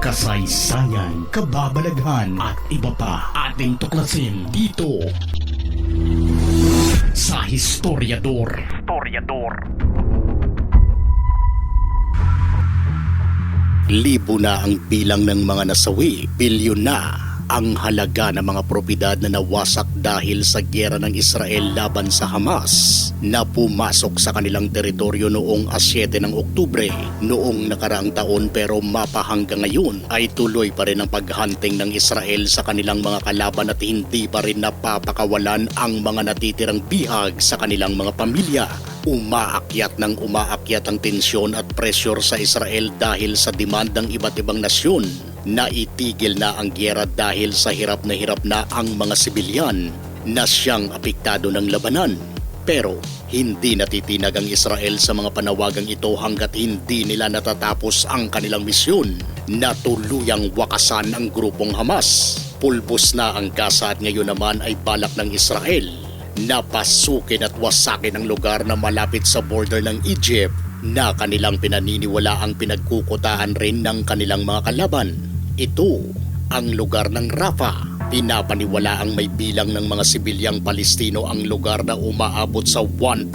kasaysayan, kababalaghan at iba pa ating tuklasin dito sa Historiador. Historiador. Libo na ang bilang ng mga nasawi, bilyon na ang halaga ng mga propiedad na nawasak dahil sa gyera ng Israel laban sa Hamas na pumasok sa kanilang teritoryo noong 7 ng Oktubre noong nakaraang taon. Pero mapa hanggang ngayon ay tuloy pa rin ang paghunting ng Israel sa kanilang mga kalaban at hindi pa rin napapakawalan ang mga natitirang bihag sa kanilang mga pamilya. Umaakyat ng umaakyat ang tensyon at pressure sa Israel dahil sa demand ng iba't ibang nasyon na itigil na ang gyera dahil sa hirap na hirap na ang mga sibilyan na siyang apektado ng labanan. Pero hindi natitinag ang Israel sa mga panawagang ito hanggat hindi nila natatapos ang kanilang misyon na tuluyang wakasan ang grupong Hamas. Pulbos na ang Gaza at ngayon naman ay balak ng Israel napasukin at wasakin ang lugar na malapit sa border ng Egypt na kanilang pinaniniwala ang pinagkukutaan rin ng kanilang mga kalaban. Ito ang lugar ng Rafah. Pinapaniwala ang may bilang ng mga sibilyang Palestino ang lugar na umaabot sa 1.5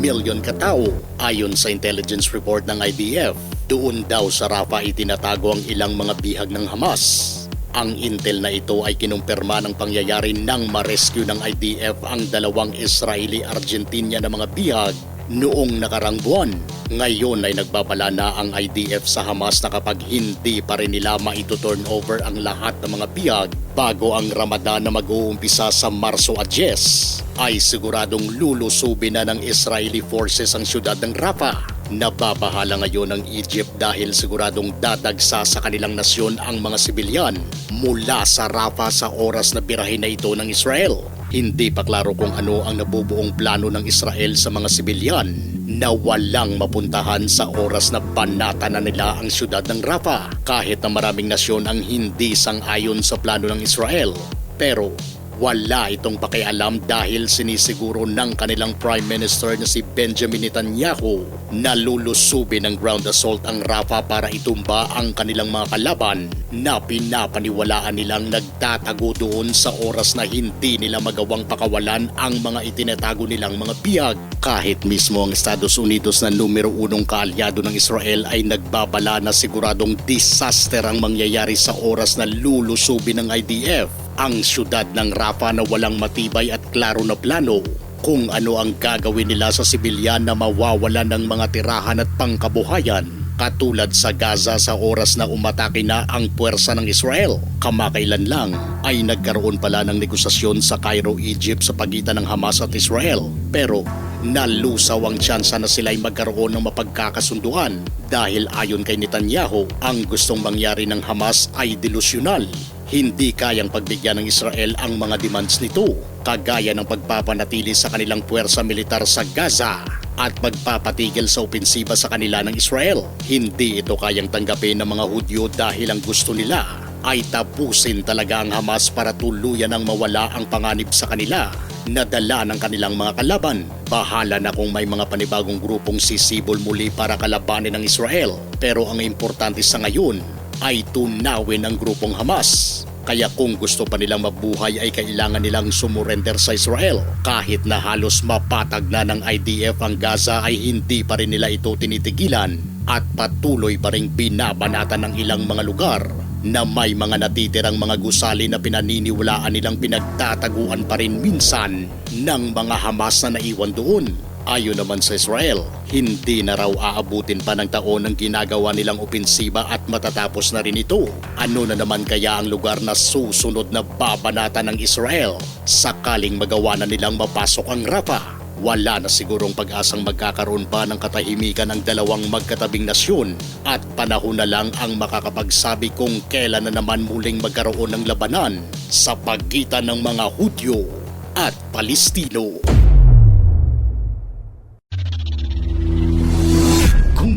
million katao ayon sa intelligence report ng IDF. Doon daw sa Rafah itinatago ang ilang mga bihag ng Hamas ang intel na ito ay kinumpirma ng pangyayari nang ma-rescue ng IDF ang dalawang Israeli-Argentina na mga bihag noong nakarang buwan. Ngayon ay nagbabala na ang IDF sa Hamas na kapag hindi pa rin nila maito-turn over ang lahat ng mga bihag bago ang Ramadan na mag-uumpisa sa Marso at Jes, ay siguradong lulusubin na ng Israeli forces ang syudad ng Rafah Nababahala ngayon ang Egypt dahil siguradong dadagsa sa kanilang nasyon ang mga sibilyan mula sa Rafah sa oras na birahin na ito ng Israel. Hindi pa klaro kung ano ang nabubuong plano ng Israel sa mga sibilyan na walang mapuntahan sa oras na banata na nila ang syudad ng Rafah kahit na maraming nasyon ang hindi sang-ayon sa plano ng Israel. Pero wala itong pakialam dahil sinisiguro ng kanilang Prime Minister na si Benjamin Netanyahu na lulusubin ng ground assault ang Rafah para itumba ang kanilang mga kalaban na pinapaniwalaan nilang nagtatago doon sa oras na hindi nila magawang pakawalan ang mga itinatago nilang mga biyag. Kahit mismo ang Estados Unidos na numero unong kaalyado ng Israel ay nagbabala na siguradong disaster ang mangyayari sa oras na lulusubin ng IDF ang syudad ng Rafah na walang matibay at klaro na plano kung ano ang gagawin nila sa sibilyan na mawawala ng mga tirahan at pangkabuhayan katulad sa Gaza sa oras na umatake na ang puwersa ng Israel. Kamakailan lang ay nagkaroon pala ng negosasyon sa Cairo, Egypt sa pagitan ng Hamas at Israel. Pero nalusaw ang tsansa na sila'y magkaroon ng mapagkakasunduan dahil ayon kay Netanyahu, ang gustong mangyari ng Hamas ay delusyonal hindi kayang pagbigyan ng Israel ang mga demands nito, kagaya ng pagpapanatili sa kanilang puwersa militar sa Gaza at pagpapatigil sa opensiba sa kanila ng Israel. Hindi ito kayang tanggapin ng mga Hudyo dahil ang gusto nila ay tapusin talaga ang Hamas para tuluyan ang mawala ang panganib sa kanila na dala ng kanilang mga kalaban. Bahala na kung may mga panibagong grupong sisibol muli para kalabanin ng Israel. Pero ang importante sa ngayon ay tunawin ang grupong Hamas. Kaya kung gusto pa nilang mabuhay ay kailangan nilang sumurrender sa Israel. Kahit na halos mapatag na ng IDF ang Gaza ay hindi pa rin nila ito tinitigilan at patuloy pa rin binabanatan ng ilang mga lugar na may mga natitirang mga gusali na pinaniniwalaan nilang pinagtataguan pa rin minsan ng mga Hamas na naiwan doon Ayon naman sa Israel, hindi na raw aabutin pa ng taon ang ginagawa nilang opensiba at matatapos na rin ito. Ano na naman kaya ang lugar na susunod na babanata ng Israel sakaling magawa na nilang mapasok ang Rafah? Wala na sigurong pag-asang magkakaroon pa ng katahimikan ng dalawang magkatabing nasyon at panahon na lang ang makakapagsabi kung kailan na naman muling magkaroon ng labanan sa pagitan ng mga Hudyo at Palestino.